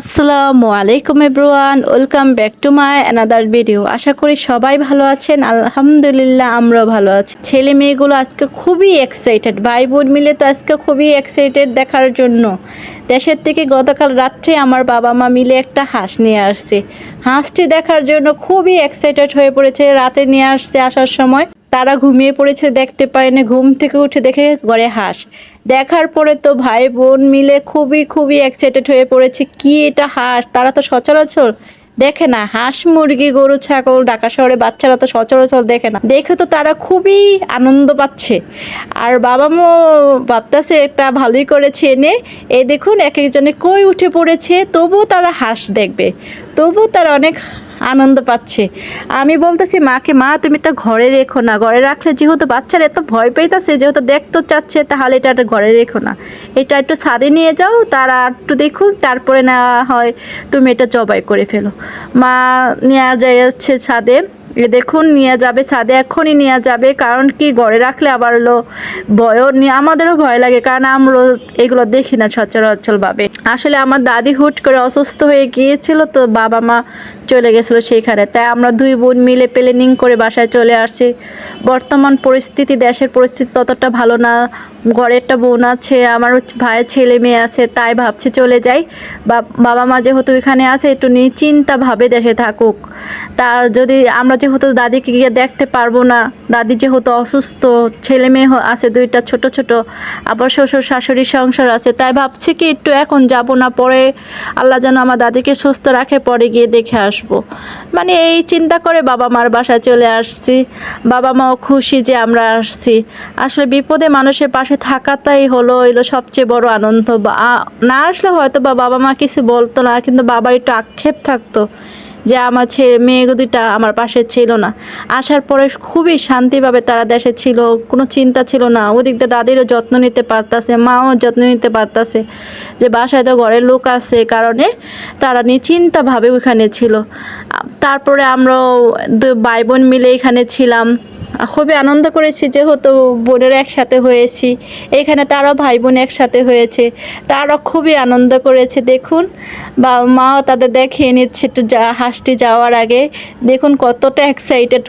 আসসালামু আলাইকুম everyone, welcome back to my another video. আশা করি সবাই ভালো আছেন, আলহামদুলিল্লাহ আমরাও ভালো আছি। ছেলে মেয়েগুলো আজকে খুবই এক্সাইটেড ভাই বোন মিলে তো আজকে খুবই এক্সাইটেড দেখার জন্য। দেশের থেকে গতকাল রাত্রে আমার বাবা মা মিলে একটা হাঁস নিয়ে আসছে। হাঁসটি দেখার জন্য খুবই এক্সাইটেড হয়ে পড়েছে, রাতে নিয়ে আসছে আসার সময়। তারা ঘুমিয়ে পড়েছে, দেখতে পায় না ঘুম থেকে উঠে দেখে ঘরে হাঁস। দেখার পরে তো ভাই বোন মিলে খুবই খুবই এক্সাইটেড হয়ে পড়েছে, কি এটা হাঁস? তারা তো সচরাচর দেখে না। হাঁস, মুরগি, গরু, ছাগল, ঢাকা শহরে বাচ্চারা তো সচরাচর দেখে না। দেখে তো তারা খুবই আনন্দ পাচ্ছে। আর বাবা মো ভাবতেছে, এটা ভালোই করেছে এনে। এ দেখুন এক একজনে কই উঠে পড়েছে? তবুও তারা হাঁস দেখবে। তবুও তারা অনেক আনন্দ পাচ্ছে। আমি বলতেছি, মাকে, মা, তুমি এটা ঘরে রেখো না। ঘরে রাখলে যেহেতু বাচ্চারা এত ভয় পাইতেছে, যেহেতু দেখতে চাচ্ছে, তাহলে এটা একটা ঘরে রেখো না। এটা একটু ছাদে নিয়ে যাও, তারা একটু দেখুক, তারপরে না হয় তুমি এটা জবাই করে ফেলো। মা নেওয়া যাচ্ছে ছাদে। এ দেখুন, নিয়ে যাবে, ছাদে এখনই নিয়ে যাবে, কারণ কি ঘরে রাখলে আবার হলো ভয়ও নিয়ে আমাদেরও ভয় লাগে, কারণ আমরা এগুলো দেখি না সচরাচরভাবে আসলে আমার দাদি হুট করে অসুস্থ হয়ে গিয়েছিল তো বাবা মা চলে গেছিল সেইখানে। তাই আমরা দুই বোন মিলে প্ল্যানিং করে বাসায় চলে আসছি। বর্তমান পরিস্থিতি, দেশের পরিস্থিতি ততটা ভালো না, ঘরে একটা বোন আছে, আমার ভাইয়ের ছেলে মেয়ে আছে, তাই ভাবছি চলে যাই। বাবা মা যেহেতু এখানে আছে, একটু নিশ্চিন্তা ভাবে দেশে থাকুক। তার যদি আমরা যেহেতু দাদিকে গিয়ে দেখতে পারব না, দাদি যেহেতু অসুস্থ, ছেলে মেয়ে আছে দুইটা ছোট ছোট, আবার শ্বশুর শাশুড়ির সংসার আছে, তাই ভাবছি কি একটু এখন যাব না, পরে আল্লাহ যেন আমার দাদিকে সুস্থ রাখে, পরে গিয়ে দেখে আসব। মানে এই চিন্তা করে বাবা মার বাসায় চলে আসছি, বাবা মাও খুশি যে আমরা আসছি। আসলে বিপদে মানুষের পাশে থাকাটাই হলো, এলো সবচেয়ে বড় আনন্দ। না আসলে হয়তো বা বাবা মা কিছু বলতো না, কিন্তু বাবার একটু আক্ষেপ থাকতো। যে আমার ছেলে মেয়ে দুইটা আমার পাশে ছিল না। আসার পরে খুবই শান্তিভাবে তারা দেশে ছিল, কোনো চিন্তা ছিল না। ওদিক দিয়ে দাদিরও যত্ন নিতে পারতাছে, মাও যত্ন নিতে পারতাছে। যে বাসায় তো ঘরের লোক আছে কারণে তারা নিশ্চিন্তাভাবে ওখানে ছিল। তারপরে আমরাও ভাই বোন মিলে এখানে ছিলাম। খুবই আনন্দ করেছি যেহেতু বোনেরা একসাথে হয়েছি। এখানে তারও ভাই বোন একসাথে হয়েছে। তারও খুবই আনন্দ করেছে, দেখুন। বা মাও তাদের দেখিয়ে নিচ্ছে একটু যা, হাসটি যাওয়ার আগে। দেখুন কতটা এক্সাইটেড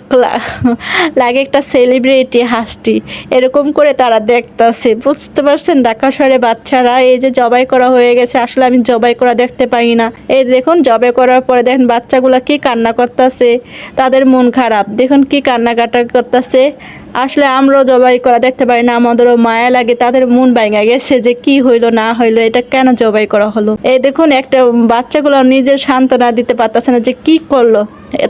লাগে একটা সেলিব্রিটি হাসটি। এরকম করে তারা দেখতেছে। বুঝতে পারছেন, ঢাকা শহরে বাচ্চারা, এই যে জবাই করা হয়ে গেছে, আসলে আমি জবাই করা দেখতে পাই না। এই দেখুন, জবাই করার পরে দেখেন বাচ্চাগুলো কি কান্না করতেছে। তাদের মন খারাপ। দেখুন কি কান্নাকাটা করতেছে। আসলে আমরাও জবাই করা দেখতে পারি না, আমাদেরও মায়া লাগে, তাদের মন ভাঙা গেছে যে কি হইল, না হইল, এটা কেন জবাই করা হলো? এই দেখুন, একটা বাচ্চাগুলো নিজের সান্ত্বনা দিতে পারতেছে না যে কি করল।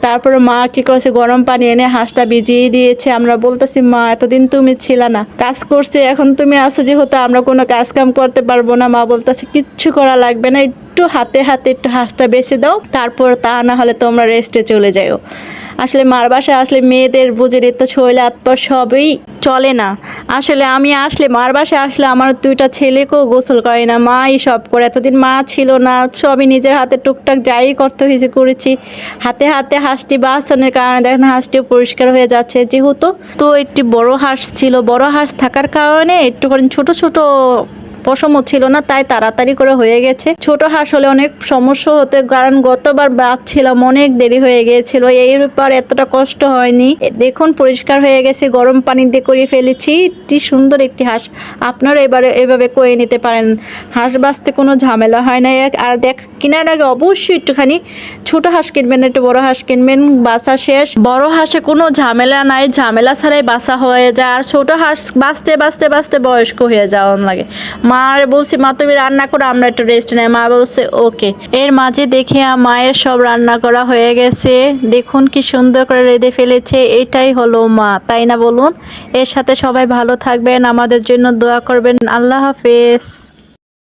তারপরে মা কি করেছে? গরম পানি এনে হাঁসটা ভিজিয়ে দিয়েছে। আমরা বলতেছি, মা, এতদিন তুমি ছিল না, কাজ করছে, এখন তুমি আসো যেহেতু, আমরা কোনো কাজ কাম করতে পারব না। মা বলতেছে, কিচ্ছু করা লাগবে না, একটু হাতে হাতে একটু হাঁসটা বেছে দাও, তারপর তা না হলে তোমরা রেস্টে চলে যাও আসলে মার বাসায় আসলে মেয়েদের বুঝে নিতে শৈল আত্মা সবই চলে না। আসলে আমি আসলে মার বাসায় আসলে আমার দুইটা ছেলেকেও গোসল করে না, মাই সব করে। এতদিন মা ছিল না, সবই নিজের হাতে টুকটাক যাই করতে হয়েছে, করেছি। হাতে হাতে হাঁসটি বাঁচানোর কারণে দেখেন হাঁসটিও পরিষ্কার হয়ে যাচ্ছে। যেহেতু তো একটি বড় হাঁস ছিল, বড় হাঁস থাকার কারণে একটুখানি ছোট ছোট পশমও ছিল না, তাই তাড়াতাড়ি করে হয়ে গেছে। ছোট হাঁস হলে অনেক সমস্যা হতে, কারণ গতবার বাঁচছিলাম অনেক দেরি হয়ে গিয়েছিল এরপর এতটা কষ্ট হয়নি। দেখুন, পরিষ্কার হয়ে গেছে, গরম পানি দিয়ে করিয়ে ফেলেছি। একটি সুন্দর একটি হাঁস, আপনারা এবারে এভাবে করে নিতে পারেন। হাঁস বাঁচতে কোনো ঝামেলা হয় না আর দেখ কেনার আগে অবশ্যই একটুখানি ছোট হাঁস কিনবেন, একটু বড় হাঁস কিনবেন বাসা শেষ। বড় হাঁসে কোনো ঝামেলা নাই, ঝামেলা ছাড়াই বাসা হয়ে যায়। আর ছোট হাঁস বাঁচতে বাঁচতে বাঁচতে বয়স্ক হয়ে যাওয়ার লাগে। মা বলছি, মা, তুমি রান্না করো, আমরা একটু রেস্ট নেই। মা বলছে, ওকে। এর মাঝে দেখে মায়ের সব রান্না করা হয়ে গেছে। দেখুন কি সুন্দর করে রেঁধে ফেলেছে। এটাই হলো মা, তাই না বলুন? এর সাথে সবাই ভালো থাকবেন, আমাদের জন্য দোয়া করবেন। আল্লাহ হাফেজ।